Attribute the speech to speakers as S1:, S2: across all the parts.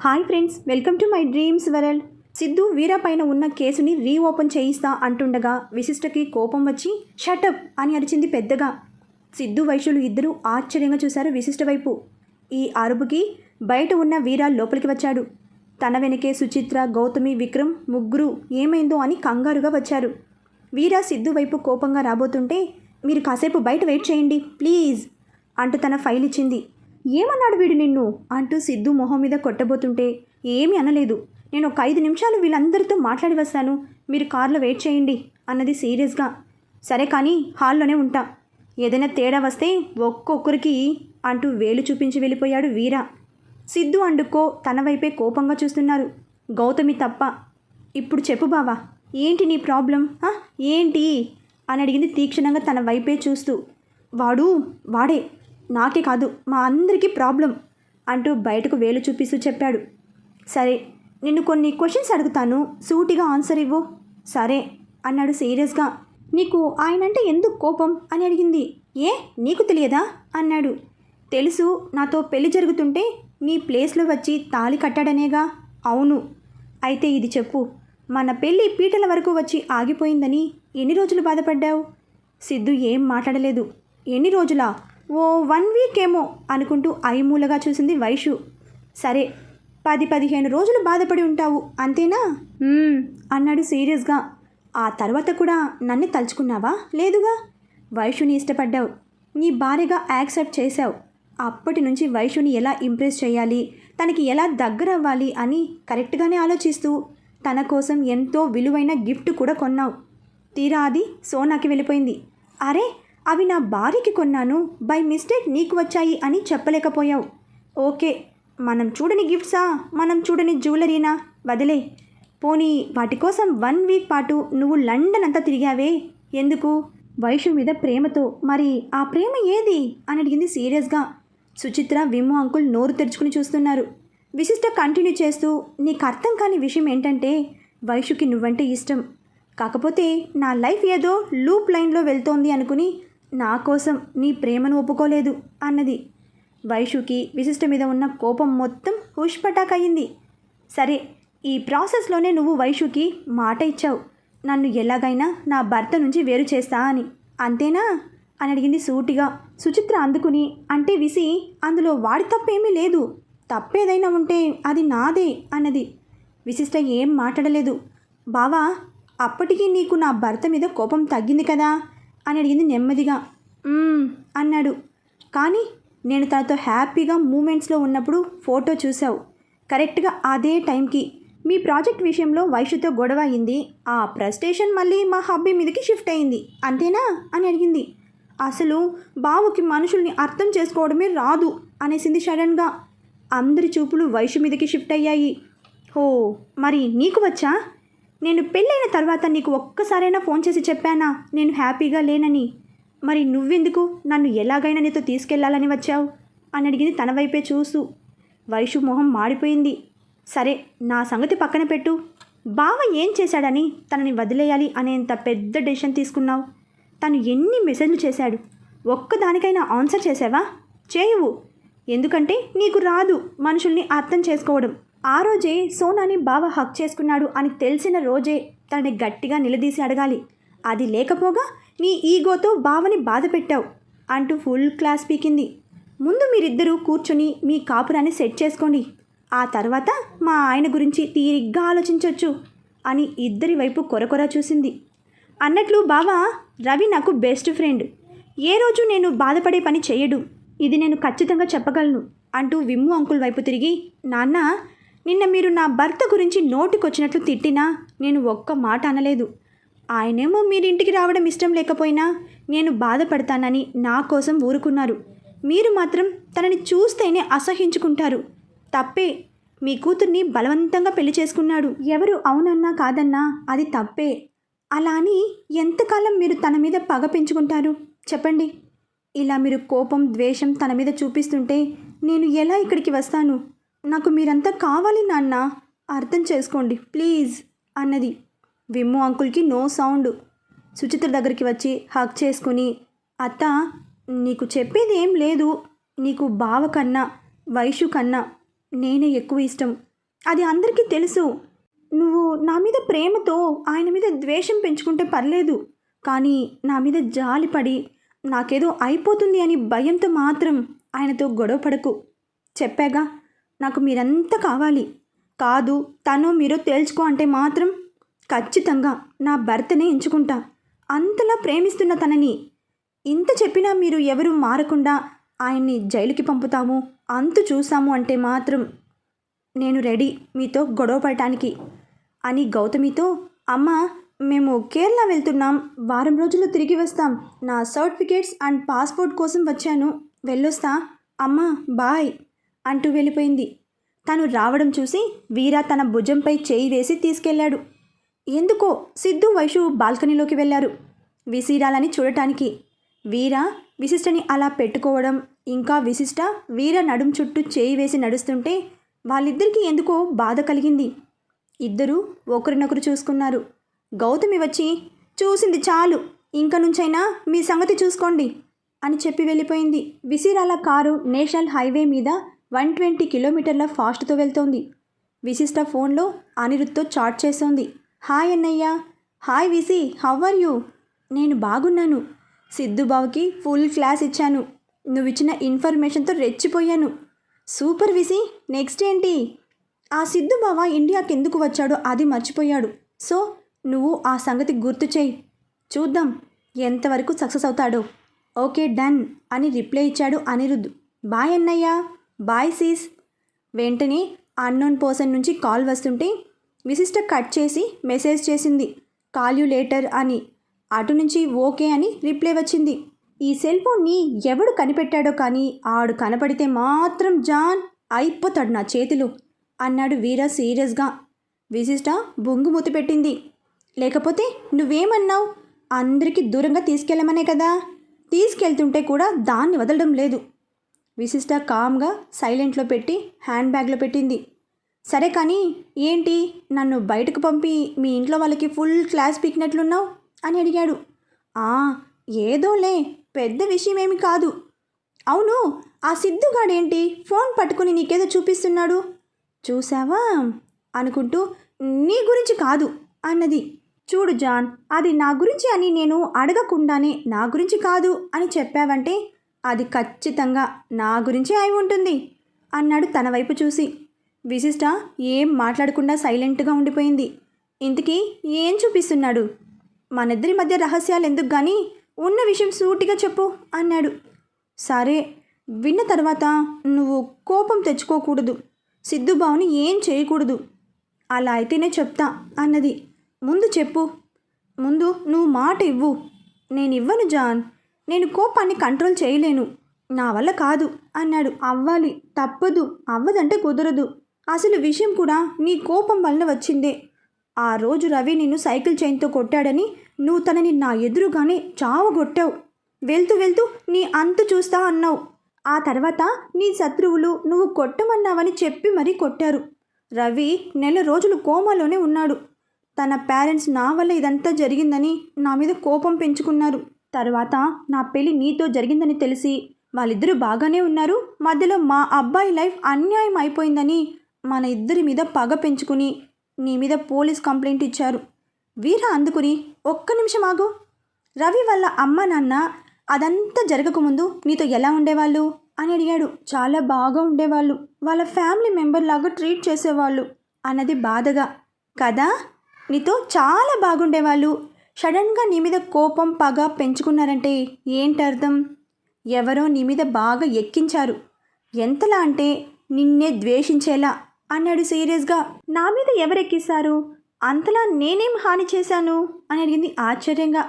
S1: Hi friends welcome to my dreams world. Siddhu Veera పైన ఉన్న కేసుని రీఓపెన్ చేయిస్తా అంటుండగా విశిష్టకి కోపం వచ్చి షటప్ అని అరిచింది పెద్దగా. సిద్ధు వైశ్యులు ఇద్దరూ ఆశ్చర్యంగా చూశారు విశిష్ట వైపు. ఈ అరుపుకి బయట ఉన్న వీరా లోపలికి వచ్చాడు. తన వెనకే సుచిత్ర గౌతమి విక్రమ్ ముగ్గురు ఏమైందో అని కంగారుగా వచ్చారు. వీరా సిద్ధు వైపు కోపంగా రాబోతుంటే మీరు కాసేపు బయట వెయిట్ చేయండి ప్లీజ్ అంటూ తన ఫైల్ ఇచ్చింది ఏమన్నాడు వీడు నిన్ను? అంటూ సిద్ధు మొహం మీద కొట్టబోతుంటే ఏమీ అనలేదు. నేను ఒక ఐదు నిమిషాలు వీళ్ళందరితో మాట్లాడి వస్తాను. మీరు కార్లో వెయిట్ చేయండి అన్నది సీరియస్గా. సరే కానీ హాల్లోనే ఉంటా. ఏదైనా తేడా వస్తే ఒక్కొక్కరికి అంటూ వేలు చూపించి వెళ్ళిపోయాడు వీర. సిద్ధు అండుకో తన వైపే కోపంగా చూస్తున్నారు. గౌతమి తప్ప. ఇప్పుడు చెప్పు బావా ఏంటి నీ ప్రాబ్లం? ఏంటి? అని అడిగింది తీక్షణంగా తన వైపే చూస్తూ. వాడు వాడే. నాకే కాదు మా అందరికీ ప్రాబ్లం అంటూ బయటకు వేలు చూపిస్తూ చెప్పాడు. సరే నిన్ను కొన్ని క్వశ్చన్స్ అడుగుతాను. సూటిగా ఆన్సర్ ఇవ్వు. సరే అన్నాడు సీరియస్గా. నీకు ఆయనంటే ఎందుకు కోపం? అని అడిగింది. ఏ నీకు తెలియదా? అన్నాడు. తెలుసు నాతో పెళ్ళి జరుగుతుంటే నీ ప్లేస్లో వచ్చి తాళి కట్టాడనేగా. అవును. అయితే ఇది చెప్పు. మన పెళ్ళి పీటల వరకు వచ్చి ఆగిపోయిందని ఎన్ని రోజులు బాధపడ్డావు? సిద్ధు ఏం మాట్లాడలేదు. ఎన్ని రోజులా? ఓ వన్ వీక్ ఏమో అనుకుంటూ ఐమూలగా చూసింది వైషు. సరే పది పదిహేను రోజులు బాధపడి ఉంటావు అంతేనా? అన్నాడు సీరియస్గా. ఆ తర్వాత కూడా నన్ను తలుచుకున్నావా? లేదుగా? వైషుని ఇష్టపడ్డావు. నీ భార్యగా యాక్సెప్ట్ చేశావు. అప్పటి నుంచి వైషుని ఎలా ఇంప్రెస్ చేయాలి తనకి ఎలా దగ్గర అవ్వాలి అని కరెక్ట్గానే ఆలోచిస్తూ తన కోసం ఎంతో విలువైన గిఫ్ట్ కూడా కొన్నావు. తీరా అది సోనాకి వెళ్ళిపోయింది. అరే అవి నా భార్యకి కొన్నాను. బై మిస్టేక్ నీకు వచ్చాయి అని చెప్పలేకపోయావు. ఓకే మనం చూడని గిఫ్ట్సా? మనం చూడని జ్యువెలరీనా? వదిలే. పోనీ వాటి కోసం వన్ వీక్ పాటు నువ్వు లండన్ అంతా తిరిగావే? ఎందుకు? వైషు మీద ప్రేమతో మరి ఆ ప్రేమ ఏది? అని అడిగింది సీరియస్గా. సుచిత్ర విమ్ము అంకుల్ నోరు తెరుచుకుని చూస్తున్నారు. విశిష్ట కంటిన్యూ చేస్తూ నీకు అర్థం కాని విషయం ఏంటంటే వైషుకి నువ్వంటే ఇష్టం. కాకపోతే నా లైఫ్ ఏదో లూప్ లైన్లో వెళ్తోంది అనుకుని నా కోసం నీ ప్రేమను ఒప్పుకోలేదు అన్నది. వైషుకి విశిష్ట మీద ఉన్న కోపం మొత్తం హుష్పటాక్ అయింది సరే ఈ ప్రాసెస్లోనే నువ్వు వైషుకి మాట ఇచ్చావు. నన్ను ఎలాగైనా నా భర్త నుంచి వేరు చేస్తా అని. అంతేనా? అని అడిగింది సూటిగా. సుచిత్ర అందుకుని అంటే విసి అందులో వాడి తప్పేమీ లేదు. తప్పేదైనా ఉంటే అది నాదే అన్నది. విశిష్ట ఏం మాట్లాడలేదు. బావా అప్పటికీ నీకు నా భర్త మీద కోపం తగ్గింది కదా? అని అడిగింది నెమ్మదిగా. అన్నాడు. కానీ నేను తనతో హ్యాపీగా మూమెంట్స్లో ఉన్నప్పుడు ఫోటో చూసావు కరెక్ట్గా అదే టైంకి మీ ప్రాజెక్ట్ విషయంలో వైషుతో గొడవ అయింది. ఆ ప్రెస్టేషన్ మళ్ళీ మా హబ్బీ మీదకి షిఫ్ట్ అయింది. అంతేనా? అని అడిగింది. అసలు బావుకి మనుషుల్ని అర్థం చేసుకోవడమే రాదు అనేసింది సడన్గా. అందరి చూపులు వైషు మీదకి షిఫ్ట్ అయ్యాయి. హో మరి నీకు వచ్చా? నేను పెళ్ళైన తర్వాత నీకు ఒక్కసారైనా ఫోన్ చేసి చెప్పానా? నేను హ్యాపీగా లేనని. మరి నువ్వెందుకు? నన్ను ఎలాగైనా నీతో తీసుకెళ్ళాలని వచ్చావు? అని అడిగింది తన వైపే చూసు వైషు మొహం మాడిపోయింది. సరే నా సంగతి పక్కన పెట్టు. బావ ఏం చేశాడని తనని వదిలేయాలి అనేంత పెద్ద డెసిషన్ తీసుకున్నావు. తను ఎన్ని మెసేజ్లు చేశాడు? ఒక్కదానికైనా ఆన్సర్ చేసావా చేయవు. ఎందుకంటే నీకు రాదు మనుషుల్ని అర్థం చేసుకోవడం. ఆ రోజే సోనాని బావ హక్ చేసుకున్నాడు అని తెలిసిన రోజే తనని గట్టిగా నిలదీసి అడగాలి. అది లేకపోగా నీ ఈగోతో బావని బాధ పెట్టావు అంటూ ఫుల్ క్లాస్ పీకింది. ముందు మీరిద్దరూ కూర్చొని మీ కాపురాన్ని సెట్ చేసుకోండి. ఆ తర్వాత మా ఆయన గురించి తీరిగ్గా ఆలోచించవచ్చు అని ఇద్దరి వైపు కొరకొర చూసింది. అన్నట్లు బావా రవి నాకు బెస్ట్ ఫ్రెండ్. ఏ రోజు నేను బాధపడే పని చేయడు. ఇది నేను ఖచ్చితంగా చెప్పగలను అంటూ విమ్ము అంకుల్ వైపు తిరిగి నాన్న నిన్న మీరు నా భర్త గురించి నోటికొచ్చినట్లు తిట్టినా నేను ఒక్క మాట అనలేదు. ఆయనేమో మీరింటికి రావడం ఇష్టం లేకపోయినా నేను బాధపడతానని నా కోసం ఊరుకున్నారు. మీరు మాత్రం తనని చూస్తేనే అసహించుకుంటారు. తప్పే. మీ కూతుర్ని బలవంతంగా పెళ్ళి చేసుకున్నాడు. ఎవరు అవునన్నా కాదన్నా అది తప్పే. అలా అని ఎంతకాలం మీరు తన మీద పగ పెంచుకుంటారు? చెప్పండి. ఇలా మీరు కోపం ద్వేషం తన మీద చూపిస్తుంటే నేను ఎలా ఇక్కడికి వస్తాను? నాకు మీరంతా కావాలి నాన్న. అర్థం చేసుకోండి ప్లీజ్ అన్నది. విమ్ము అంకుల్కి నో సౌండ్. సుచిత్ర దగ్గరికి వచ్చి హక్ చేసుకుని అత్త నీకు చెప్పేది ఏం లేదు. నీకు బావ కన్నా వైషు కన్నా నేనే ఎక్కువ ఇష్టం. అది అందరికీ తెలుసు. నువ్వు నా మీద ప్రేమతో ఆయన మీద ద్వేషం పెంచుకుంటే పర్లేదు. కానీ నా మీద జాలిపడి నాకేదో అయిపోతుంది అని భయంతో మాత్రం ఆయనతో గొడవ పడకు. చెప్పాగా నాకు మీరంతా కావాలి. కాదు తను మీరు తేల్చుకో అంటే మాత్రం ఖచ్చితంగా నా భర్తనే ఎంచుకుంటా. అంతలా ప్రేమిస్తున్న తనని ఇంత చెప్పినా మీరు ఎవరు మారకుండా ఆయన్ని జైలుకి పంపుతాము అంతు చూసాము అంటే మాత్రం నేను రెడీ మీతో గొడవ పడటానికి. అని గౌతమితో అమ్మ మేము కేరళ వెళ్తున్నాం వారం రోజుల్లో తిరిగి వస్తాం నా సర్టిఫికేట్స్ అండ్ పాస్పోర్ట్ కోసం వచ్చాను వెళ్ళొస్తా అమ్మ బాయ్. అంటూ వెళ్ళిపోయింది. తను రావడం చూసి వీర తన భుజంపై చేయి వేసి తీసుకెళ్ళాడు ఎందుకో సిద్ధు వైషు బాల్కనీలోకి వెళ్ళారు. విసిరాలని చూడటానికి. వీర విశిష్టని అలా పెట్టుకోవడం ఇంకా విశిష్ట వీర నడుం చుట్టూ చేయి వేసి నడుస్తుంటే వాళ్ళిద్దరికీ ఎందుకో బాధ కలిగింది. ఇద్దరూ ఒకరినొకరు చూసుకున్నారు. గౌతమి వచ్చి చూసింది చాలు. ఇంక నుంచైనా మీ సంగతి చూసుకోండి అని చెప్పి వెళ్ళిపోయింది. విసిరాల కారు నేషనల్ హైవే మీద వన్ ట్వంటీ కిలోమీటర్ల ఫాస్ట్తో వెళ్తోంది. విశిష్ట ఫోన్లో అనిరుద్ధ్తో చాట్ చేస్తోంది. హాయ్ అన్నయ్య. Hi Visi. How are you? నేను బాగున్నాను. సిద్ధుబాబుకి ఫుల్ క్లాస్ ఇచ్చాను. నువ్వు ఇచ్చిన ఇన్ఫర్మేషన్తో రెచ్చిపోయాను. సూపర్ విసి. నెక్స్ట్ ఏంటి? ఆ సిద్ధుబావ ఇండియాకి ఎందుకు వచ్చాడో అది మర్చిపోయాడు. సో నువ్వు ఆ సంగతి గుర్తు చేయి. చూద్దాం ఎంతవరకు సక్సెస్ అవుతాడో. ఓకే డన్ అని రిప్లై ఇచ్చాడు అనిరుద్ధ్. బాయ్ అన్నయ్య. బాయ్ సీస్ వెంటనే అన్నోన్ పర్సన్ నుంచి కాల్ వస్తుంటే విశిష్ట కట్ చేసి మెసేజ్ చేసింది. కాల్ యూ లేటర్ అని. అటు నుంచి ఓకే అని రిప్లై వచ్చింది. ఈ సెల్ ఫోన్ని ఎవడు కనిపెట్టాడో కానీ ఆడు కనపడితే మాత్రం జాన్ అయిపోతాడు నా చేతిలో అన్నాడు వీర సీరియస్గా. విశిష్ట బొంగు మూతి పెట్టింది. లేకపోతే నువ్వేమన్నావు? అందరికీ దూరంగా తీసుకెళ్ళమనే కదా. తీసుకెళ్తుంటే కూడా దాన్ని వదలడం లేదు. విశిష్ట కామ్గా సైలెంట్లో పెట్టి హ్యాండ్ బ్యాగ్లో పెట్టింది. సరే కానీ ఏంటి? నన్ను బయటకు పంపి మీ ఇంట్లో వాళ్ళకి ఫుల్ క్లాస్ పీకినట్లున్నావు? అని అడిగాడు. ఆ ఏదోలే పెద్ద విషయం ఏమి కాదు. అవును ఆ సిద్ధుగాడేంటి? ఫోన్ పట్టుకుని నీకేదో చూపిస్తున్నాడు. చూసావా అనుకుంటూ నీ గురించి కాదు అన్నది. చూడు జాన్ అది నా గురించి అని నేను అడగకుండానే నా గురించి కాదు అని చెప్పావంటే అది ఖచ్చితంగా నా గురించే అయి ఉంటుంది అన్నాడు తన వైపు చూసి. విశిష్ట ఏం మాట్లాడకుండా సైలెంట్గా ఉండిపోయింది. ఇంతకీ ఏం చూపిస్తున్నాడు? మనిద్దరి మధ్య రహస్యాలు ఎందుకు కానీ ఉన్న విషయం సూటిగా చెప్పు అన్నాడు. సరే విన్న తర్వాత నువ్వు కోపం తెచ్చుకోకూడదు సిద్ధుబావుని ఏం చేయకూడదు అలా అయితేనే చెప్తా అన్నది. ముందు చెప్పు ముందు నువ్వు మాట ఇవ్వు. నేను ఇవ్వను జాన్ నేను కోపాన్ని కంట్రోల్ చేయలేను. నా వల్ల కాదు అన్నాడు. అవ్వాలి. తప్పదు. అవ్వదంటే కుదరదు. అసలు విషయం కూడా నీ కోపం వల్ల వచ్చిందే. ఆ రోజు రవి నిన్ను సైకిల్ చైన్తో కొట్టాడని నువ్వు తనని నా ఎదురుగానే చావగొట్టావు. వెళ్తూ వెళ్తూ నీ అంతు చూస్తా అన్నావు. ఆ తర్వాత నీ శత్రువులు నువ్వు కొట్టమన్నావని చెప్పి మరీ కొట్టారు. రవి నెల రోజులు కోమాలోనే ఉన్నాడు. తన పేరెంట్స్ నా వల్ల ఇదంతా జరిగిందని నా మీద కోపం పెంచుకున్నారు. తర్వాత నా పెళ్ళి నీతో జరిగిందని తెలిసి వాళ్ళిద్దరూ బాగానే ఉన్నారు. మధ్యలో మా అబ్బాయి లైఫ్ అన్యాయం అయిపోయిందని మన ఇద్దరి మీద పగ పెంచుకుని నీ మీద పోలీస్ కంప్లైంట్ ఇచ్చారు. వీర అందుకుని ఒక్క నిమిషం ఆగు. రవి వాళ్ళ అమ్మ నాన్న అదంతా జరగకముందు నీతో ఎలా ఉండేవాళ్ళు అని అడిగాడు. చాలా బాగా ఉండేవాళ్ళు. వాళ్ళ ఫ్యామిలీ మెంబర్ లాగా ట్రీట్ చేసేవాళ్ళు అన్నది బాధగా. కదా? నీతో చాలా బాగుండేవాళ్ళు. సడన్గా నీ మీద కోపం పగ పెంచుకున్నారంటే ఏంటి అర్థం ఎవరో నీ మీద బాగా ఎక్కించారు. ఎంతలా అంటే నిన్నే ద్వేషించేలా అన్నాడు సీరియస్గా. నా మీద ఎవరెక్కిస్తారు? అంతలా నేనేం హాని చేశాను? అని అడిగింది ఆశ్చర్యంగా.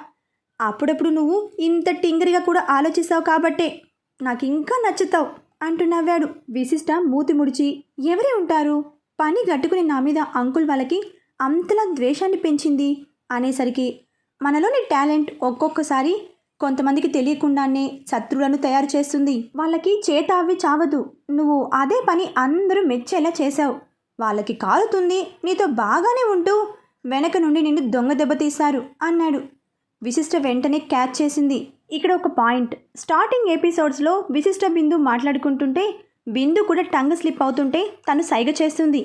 S1: అప్పుడప్పుడు నువ్వు ఇంత టింగరిగా కూడా ఆలోచిస్తావు కాబట్టే నాకు ఇంకా నచ్చుతావు అంటూ నవ్వాడు విశిష్ట మూతి ముడిచి. ఎవరే ఉంటారు? పని గట్టుకుని నా మీద అంకుల్ వాళ్ళకి అంతలా ద్వేషాన్ని పెంచింది అనేసరికి మనలోని టాలెంట్ ఒక్కొక్కసారి కొంతమందికి తెలియకుండానే శత్రువులను తయారు చేస్తుంది. వాళ్ళకి చేత అవి చావదు. నువ్వు అదే పని అందరూ మెచ్చేలా చేశావు. వాళ్ళకి కాలుతుంది నీతో బాగానే ఉంటూ వెనక నుండి నిన్ను దొంగ దెబ్బతీశారు అన్నాడు. విశిష్ట వెంటనే క్యాచ్ చేసింది. ఇక్కడ ఒక పాయింట్. స్టార్టింగ్ ఎపిసోడ్స్లో విశిష్ట బిందు మాట్లాడుకుంటుంటే బిందు కూడా టంగ్ స్లిప్ అవుతుంటే తను సైగ చేస్తుంది.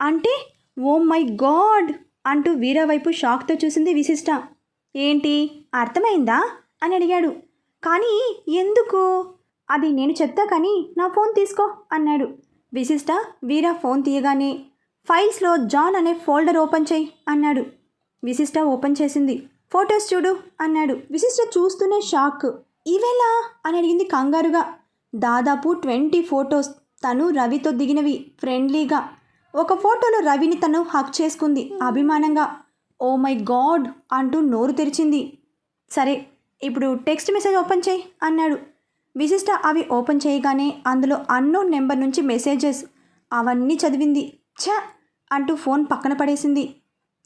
S1: అంటే ఓ మై గాడ్ అంటూ వీరా వైపు షాక్తో చూసింది విశిష్ట. ఏంటి? అర్థమైందా? అని అడిగాడు. కానీ ఎందుకు? అది నేను చెప్తా కానీ నా ఫోన్ తీసుకో అన్నాడు. విశిష్ట వీర ఫోన్ తీయగానే ఫైల్స్లో జాన్ అనే ఫోల్డర్ ఓపెన్ చేయి అన్నాడు. విశిష్ట ఓపెన్ చేసింది. ఫొటోస్ చూడు అన్నాడు. విశిష్ట చూస్తూనే షాక్. ఇవేలా? అని అడిగింది కంగారుగా. దాదాపు ట్వంటీ ఫొటోస్ తను రవితో దిగినవి ఫ్రెండ్లీగా. ఒక ఫోటోలో రవిని తను హక్ చేసుకుంది అభిమానంగా. ఓ మై గాడ్ అంటూ నోరు తెరిచింది. సరే ఇప్పుడు టెక్స్ట్ మెసేజ్ ఓపెన్ చేయి అన్నాడు. విశిష్ట అవి ఓపెన్ చేయగానే అందులో అన్నోన్ నెంబర్ నుంచి మెసేజెస్ అవన్నీ చదివింది. ఛ! అంటూ ఫోన్ పక్కన పడేసింది.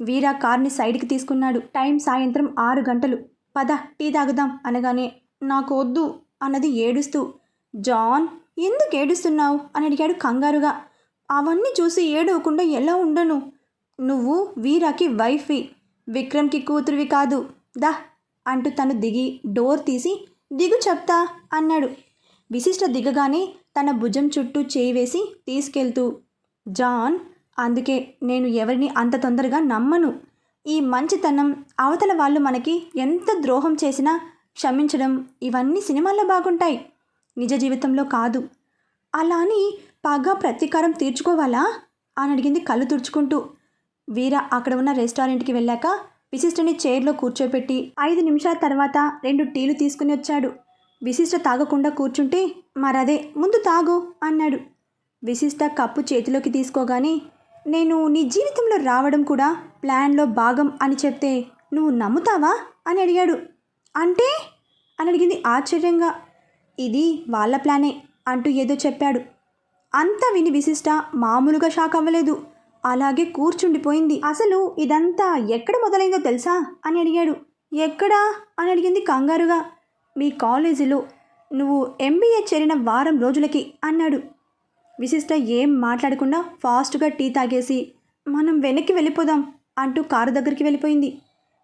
S1: వీరా కార్ని సైడ్కి తీసుకున్నాడు. టైం సాయంత్రం ఆరు గంటలు. పద టీ తాగుదాం అనగానే నాకు వద్దు అన్నది ఏడుస్తూ జాన్ ఎందుకు ఏడుస్తున్నావు? అని అడిగాడు కంగారుగా. అవన్నీ చూసి ఏడవకుండా ఎలా ఉండను? నువ్వు వీరాకి వైఫ్వి విక్రమ్కి కూతురివి కాదు. దా అంటూ తను దిగి డోర్ తీసి దిగు చెప్తా అన్నాడు. విశిష్ట దిగగానే తన భుజం చుట్టూ చేయి వేసి తీసుకెళ్తూ జాన్ అందుకే నేను ఎవరిని అంత తొందరగా నమ్మను. ఈ మంచితనం అవతల వాళ్ళు మనకి ఎంత ద్రోహం చేసినా క్షమించడం ఇవన్నీ సినిమాల్లో బాగుంటాయి. నిజ జీవితంలో కాదు. అలా అని పగ ప్రతీకారం తీర్చుకోవాలా? అని అడిగింది కళ్ళు తుడుచుకుంటూ. వీర అక్కడ ఉన్న రెస్టారెంట్కి వెళ్ళాక విశిష్టని చైర్లో కూర్చోపెట్టి ఐదు నిమిషాల తర్వాత రెండు టీలు తీసుకుని వచ్చాడు. విశిష్ట తాగకుండా కూర్చుంటే మరదే ముందు తాగు అన్నాడు. విశిష్ట కప్పు చేతిలోకి తీసుకోగానే నేను నీ జీవితంలో రావడం కూడా ప్లాన్లో భాగం అని చెప్తే నువ్వు నమ్ముతావా? అని అడిగాడు. అంటే? అని అడిగింది ఆశ్చర్యంగా. ఇది వాళ్ళ ప్లానే అంటూ ఏదో చెప్పాడు. అంతా విని విశిష్ట మామూలుగా షాక్ అవ్వలేదు అలాగే కూర్చుండిపోయింది. అసలు ఇదంతా ఎక్కడ మొదలైందో తెలుసా? అని అడిగాడు. ఎక్కడా? అని అడిగింది కంగారుగా. మీ కాలేజీలో నువ్వు ఎంబీఏ చేరిన వారం రోజులకి అన్నాడు. విశిష్ట ఏం మాట్లాడకుండా ఫాస్ట్గా టీ తాగేసి మనం వెనక్కి వెళ్ళిపోదాం అంటూ కారు దగ్గరికి వెళ్ళిపోయింది.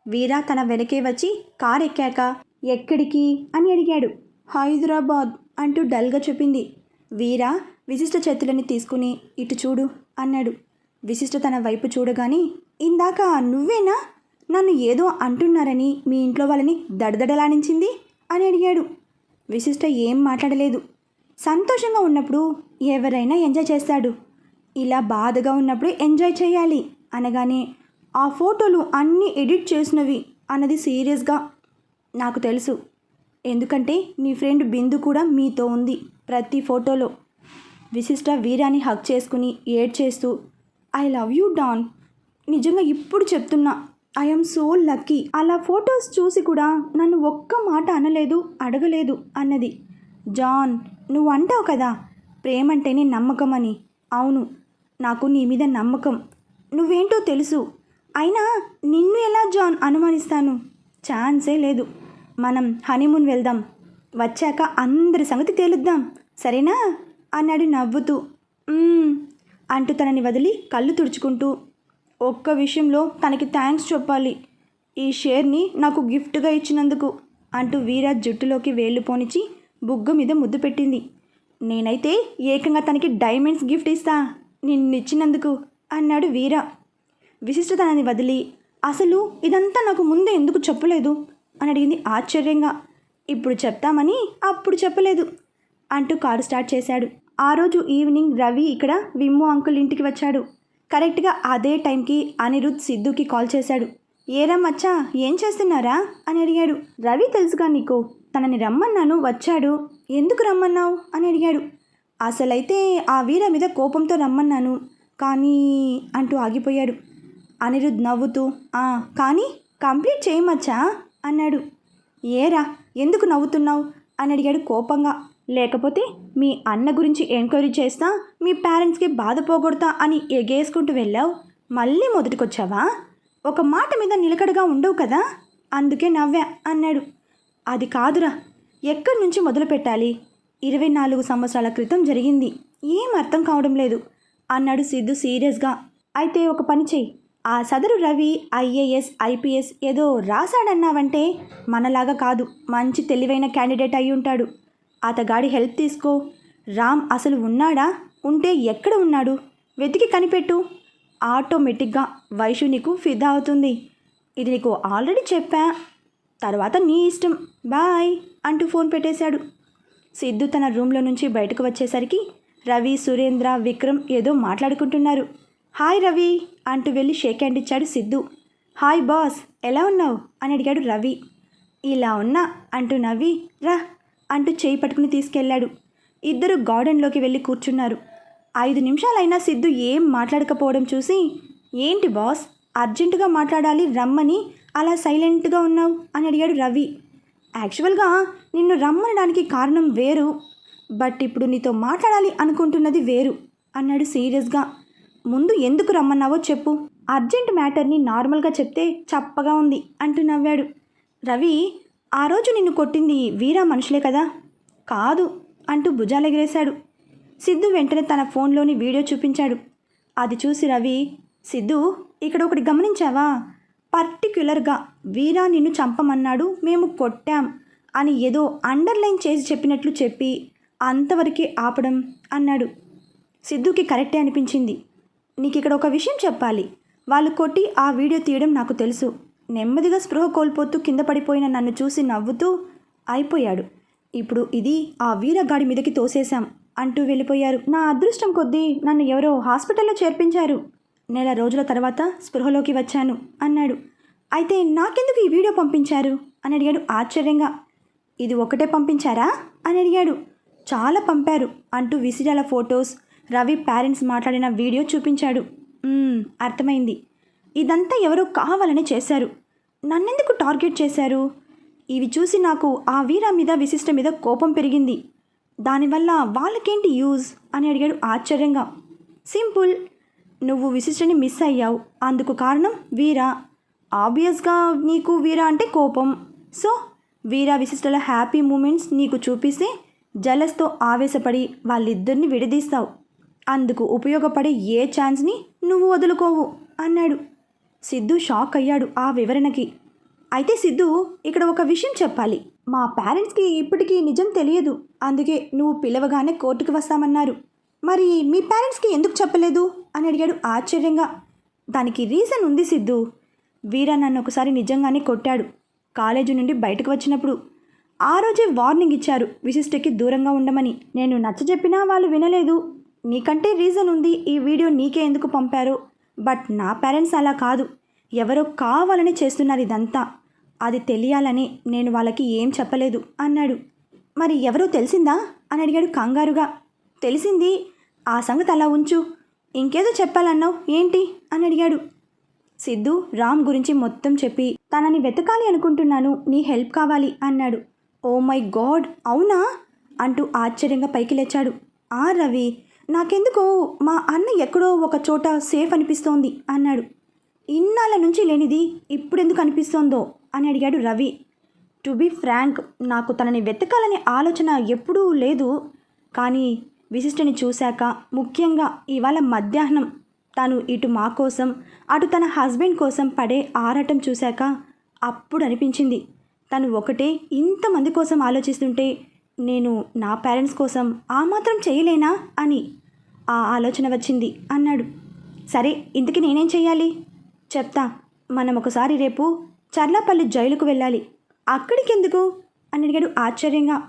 S1: వీరా తన వెనకే వచ్చి కారు ఎక్కాక ఎక్కడికి? అని అడిగాడు. హైదరాబాద్ అంటూ డల్గా చెప్పింది. వీరా విశిష్ట చేతులని తీసుకుని ఇటు చూడు అన్నాడు. విశిష్ట తన వైపు చూడగానే ఇందాక నువ్వేనా? నన్ను ఏదో అంటున్నారని మీ ఇంట్లో వాళ్ళని దడదడలాడించింది? అని అడిగాడు. విశిష్ట ఏం మాట్లాడలేదు. సంతోషంగా ఉన్నప్పుడు ఎవరైనా ఎంజాయ్ చేస్తాడు. ఇలా బాధగా ఉన్నప్పుడు ఎంజాయ్ చేయాలి అనగానే ఆ ఫోటోలు అన్నీ ఎడిట్ చేసినవి అన్నది సీరియస్గా నాకు తెలుసు. ఎందుకంటే నీ ఫ్రెండ్ బిందు కూడా మీతో ఉంది ప్రతి ఫోటోలో. విశిష్ట వీరాన్ని హక్ చేసుకుని ఏడ్ చేస్తూ ఐ లవ్ యూ డాన్ నిజంగా ఇప్పుడు చెప్తున్నా. ఐఎమ్ సో లక్కీ అలా ఫొటోస్ చూసి కూడా నన్ను ఒక్క మాట అనలేదు అడగలేదు అన్నది. జాన్ నువ్వు అంటావు కదా ప్రేమంటేనే నమ్మకం అని. అవును నాకు నీ మీద నమ్మకం. నువ్వేంటో తెలుసు. అయినా నిన్ను ఎలా జాన్ అనుమానిస్తాను? ఛాన్సే లేదు. మనం హనీమూన్ వెళ్దాం. వచ్చాక అందరి సంగతి తేలుద్దాం. సరేనా? అన్నాడు నవ్వుతూ. అంటూ తనని వదిలి కళ్ళు తుడుచుకుంటూ ఒక్క విషయంలో తనకి థ్యాంక్స్ చెప్పాలి. ఈ షేర్ని నాకు గిఫ్ట్గా ఇచ్చినందుకు అంటూ వీర జుట్టులోకి వేళ్ళు పోనిచి బుగ్గ మీద ముద్దు పెట్టింది. నేనైతే ఏకంగా తనకి డైమండ్స్ గిఫ్ట్ ఇస్తా నిన్నిచ్చినందుకు అన్నాడు వీర. విశిష్ట తనని వదిలి అసలు ఇదంతా నాకు ముందే ఎందుకు చెప్పలేదు? అని అడిగింది ఆశ్చర్యంగా. ఇప్పుడు చెప్తామని అప్పుడు చెప్పలేదు అంటూ కారు స్టార్ట్ చేశాడు. ఆ రోజు ఈవినింగ్ రవి ఇక్కడ విమ్ము అంకుల్ ఇంటికి వచ్చాడు. కరెక్ట్గా అదే టైంకి అనిరుద్ సిద్ధుకి కాల్ చేశాడు. ఏరా మచ్చా ఏం చేస్తున్నారా? అని అడిగాడు. రవి తెలుసుగా నీకు తనని రమ్మన్నాను వచ్చాడు. ఎందుకు రమ్మన్నావు? అని అడిగాడు. అసలైతే ఆ వీర మీద కోపంతో రమ్మన్నాను కానీ అంటూ ఆగిపోయాడు. అనిరుద్ నవ్వుతూ "ఆ, కానీ కంప్లీట్ చేయమచ్చా అన్నాడు. ఏరా ఎందుకు నవ్వుతున్నావు? అని అడిగాడు కోపంగా. లేకపోతే మీ అన్న గురించి ఎంక్వైరీ చేస్తా మీ పేరెంట్స్కి బాధ పోగొడతా అని ఎగేసుకుంటూ వెళ్ళావు? మళ్ళీ మొదటికొచ్చావా? ఒక మాట మీద నిలకడగా ఉండవు కదా? అందుకే నవ్వా అన్నాడు. అది కాదురా. ఎక్కడి నుంచి మొదలు పెట్టాలి ఇరవై నాలుగు సంవత్సరాల క్రితం జరిగింది. ఏం అర్థం కావడం లేదు అన్నాడు సిద్ధు సీరియస్గా. అయితే ఒక పని చెయ్యి. ఆ సదరు రవి ఐఏఎస్ ఐపీఎస్ ఏదో రాశాడన్నావంటే మనలాగా కాదు. మంచి తెలివైన క్యాండిడేట్ అయి ఉంటాడు అతగాడి హెల్ప్ తీసుకో. రామ్ అసలు ఉన్నాడా? ఉంటే ఎక్కడ ఉన్నాడు? వెతికి కనిపెట్టు. ఆటోమేటిక్గా వైషు నీకు ఫిదా అవుతుంది. ఇది నీకు ఆల్రెడీ చెప్పా. తర్వాత నీ ఇష్టం. బాయ్ అంటూ ఫోన్ పెట్టేశాడు. సిద్ధు తన రూమ్లో నుంచి బయటకు వచ్చేసరికి రవి సురేంద్ర విక్రమ్ ఏదో మాట్లాడుకుంటున్నారు. హాయ్ రవి అంటూ వెళ్ళి షేక్ హ్యాండ్ ఇచ్చాడు సిద్ధు. హాయ్ బాస్ ఎలా ఉన్నావు? అని అడిగాడు రవి. ఇలా ఉన్నా అంటూ నవ్వి రా అంటూ చేయి పట్టుకుని తీసుకెళ్ళాడు. ఇద్దరు గార్డెన్లోకి వెళ్ళి కూర్చున్నారు. ఐదు నిమిషాలైనా సిద్ధు ఏం మాట్లాడకపోవడం చూసి ఏంటి బాస్? అర్జెంటుగా మాట్లాడాలి రమ్మని? అలా సైలెంట్గా ఉన్నావు? అని అడిగాడు రవి. యాక్చువల్గా నిన్ను రమ్మనడానికి కారణం వేరు బట్ ఇప్పుడు నీతో మాట్లాడాలి అనుకుంటున్నది వేరు అన్నాడు సీరియస్గా. ముందు ఎందుకు రమ్మన్నావో చెప్పు. అర్జెంట్ మ్యాటర్ని నార్మల్గా చెప్తే చప్పగా ఉంది అంటూ నవ్వాడు. రవి ఆ రోజు నిన్ను కొట్టింది వీరా మనుషులే కదా? కాదు అంటూ భుజాలెగిరేశాడు. సిద్ధు వెంటనే తన ఫోన్లోని వీడియో చూపించాడు. అది చూసి రవి సిద్ధు ఇక్కడ ఒకటి గమనించావా? పర్టిక్యులర్గా వీరా నిన్ను చంపమన్నాడు మేము కొట్టాం అని ఏదో అండర్లైన్ చేసి చెప్పినట్లు చెప్పి అంతవరకే ఆపడం అన్నాడు. సిద్ధుకి కరెక్టే అనిపించింది. నీకు ఇక్కడ ఒక విషయం చెప్పాలి. వాళ్ళు కొట్టి ఆ వీడియో తీయడం నాకు తెలుసు. నెమ్మదిగా స్పృహ కోల్పోతూ కింద పడిపోయిన నన్ను చూసి నవ్వుతూ అయిపోయాడు. ఇప్పుడు ఇది ఆ వీరగాడి మీదకి తోసేశాం అంటూ వెళ్ళిపోయారు. నా అదృష్టం కొద్దీ నన్ను ఎవరో హాస్పిటల్లో చేర్పించారు. నెల రోజుల తర్వాత స్పృహలోకి వచ్చాను అన్నాడు. అయితే నాకెందుకు ఈ వీడియో పంపించారు? అని అడిగాడు ఆశ్చర్యంగా. ఇది ఒకటే పంపించారా? అని అడిగాడు. చాలా పంపారు అంటూ విసిరాల ఫొటోస్ రవి పేరెంట్స్ మాట్లాడిన వీడియో చూపించాడు. అర్థమైంది. ఇదంతా ఎవరో కావాలని చేశారు. నన్నెందుకు టార్గెట్ చేశారు? ఇవి చూసి నాకు ఆ వీరా మీద విశిష్ట మీద కోపం పెరిగింది. దానివల్ల వాళ్ళకేంటి యూజ్? అని అడిగాడు ఆశ్చర్యంగా. సింపుల్. నువ్వు విశిష్టని మిస్ అయ్యావు. అందుకు కారణం వీరా. ఆబ్వియస్గా నీకు వీరా అంటే కోపం. సో వీరా విశిష్టల హ్యాపీ మూమెంట్స్ నీకు చూపిస్తే జలస్తో ఆవేశపడి వాళ్ళిద్దరిని విడదీస్తావు. అందుకు ఉపయోగపడే ఏ ఛాన్స్ని నువ్వు వదులుకోవు అన్నాడు. సిద్ధు షాక్ అయ్యాడు ఆ వివరణకి. అయితే సిద్ధు ఇక్కడ ఒక విషయం చెప్పాలి. మా పేరెంట్స్కి ఇప్పటికీ నిజం తెలియదు. అందుకే నువ్వు పిలవగానే కోర్టుకు వస్తామన్నారు. మరి మీ పేరెంట్స్కి ఎందుకు చెప్పలేదు? అని అడిగాడు ఆశ్చర్యంగా. దానికి రీజన్ ఉంది సిద్ధు. వీర నన్ను ఒకసారి నిజంగానే కొట్టాడు. కాలేజీ నుండి బయటకు వచ్చినప్పుడు. ఆ రోజే వార్నింగ్ ఇచ్చారు విశిష్టకి దూరంగా ఉండమని. నేను నచ్చజెప్పినా వాళ్ళు వినలేదు. నీకంటే రీజన్ ఉంది ఈ వీడియో నీకే ఎందుకు పంపారు. బట్ నా పేరెంట్స్ అలా కాదు. ఎవరో కావాలని చేస్తున్నారు ఇదంతా. అది తెలియాలని నేను వాళ్ళకి ఏం చెప్పలేదు అన్నాడు. మరి ఎవరో తెలిసిందా? అని అడిగాడు కంగారుగా. తెలిసింది ఆ సంగతి అలా ఉంచు. ఇంకేదో చెప్పాలన్నావు ఏంటి? అని అడిగాడు. సిద్ధు రామ్ గురించి మొత్తం చెప్పి తనని వెతకాలి అనుకుంటున్నాను. నీ హెల్ప్ కావాలి అన్నాడు. ఓ మై గాడ్ అవునా? అంటూ ఆశ్చర్యంగా పైకి లేచాడు. ఆ రవి నాకెందుకో? మా అన్న ఎక్కడో ఒక చోట సేఫ్ అనిపిస్తోంది అన్నాడు. ఇన్నాళ్ళ నుంచి లేనిది ఇప్పుడెందుకు అనిపిస్తోందో? అని అడిగాడు రవి. టు బి ఫ్రాంక్ నాకు తనని వెతకాలనే ఆలోచన ఎప్పుడూ లేదు. కానీ విశిష్టని చూశాక ముఖ్యంగా ఇవాళ మధ్యాహ్నం తను ఇటు మా కోసం అటు తన హస్బెండ్ కోసం పడే ఆరాటం చూశాక అప్పుడు అనిపించింది. తను ఒకటే ఇంతమంది కోసం ఆలోచిస్తుంటే నేను నా పేరెంట్స్ కోసం ఆ మాత్రం చేయలేనా అని ఆ ఆలోచన వచ్చింది అన్నాడు. సరే ఇంతకీ నేనేం చేయాలి చెప్తా. మనం ఒకసారి రేపు చర్లాపల్లి జైలుకు వెళ్ళాలి. అక్కడికెందుకు? అని అడిగాడు ఆశ్చర్యంగా.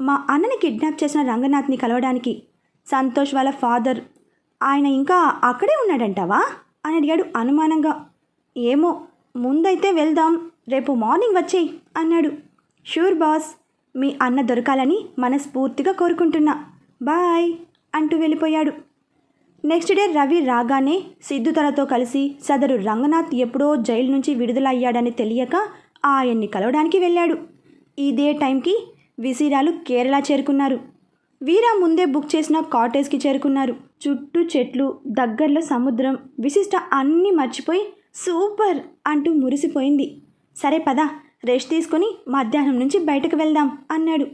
S1: మా అన్నని కిడ్నాప్ చేసిన రంగనాథ్ని కలవడానికి సంతోష్ వాళ్ళ ఫాదర్ ఆయన ఇంకా అక్కడే ఉన్నాడంటావా? అని అడిగాడు అనుమానంగా. ఏమో ముందైతే వెళ్దాం రేపు మార్నింగ్ వచ్చేయి అన్నాడు. షూర్ బాస్ మీ అన్న దొరకాలని మనస్ఫూర్తిగా కోరుకుంటున్నా. బాయ్ అంటూ వెళ్ళిపోయాడు. నెక్స్ట్ డే రవి రాగానే సిద్ధు తనతో కలిసి సదరు రంగనాథ్ ఎప్పుడో జైలు నుంచి విడుదల అయ్యాడని తెలియక ఆయన్ని కలవడానికి వెళ్ళాడు. ఇదే టైంకి విసిరాలు కేరళ చేరుకున్నారు. వీరా ముందే బుక్ చేసిన కాటేజ్కి చేరుకున్నారు. చుట్టూ చెట్లు దగ్గరలో సముద్రం విశిష్ట అన్నీ మర్చిపోయి సూపర్ అంటూ మురిసిపోయింది. సరే పదా రెస్ట్ తీసుకొని మధ్యాహ్నం నుంచి బయటకు వెళ్దాం అన్నాడు.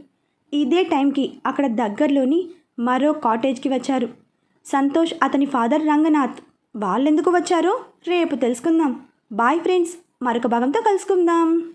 S1: ఇదే టైంకి అక్కడ దగ్గరలోని మరో కాటేజ్కి వచ్చారు. సంతోష్ అతని ఫాదర్ రంగనాథ్. వాళ్ళెందుకు వచ్చారో రేపు తెలుసుకుందాం. బాయ్ ఫ్రెండ్స్ మరొక భాగంతో కలుసుకుందాం.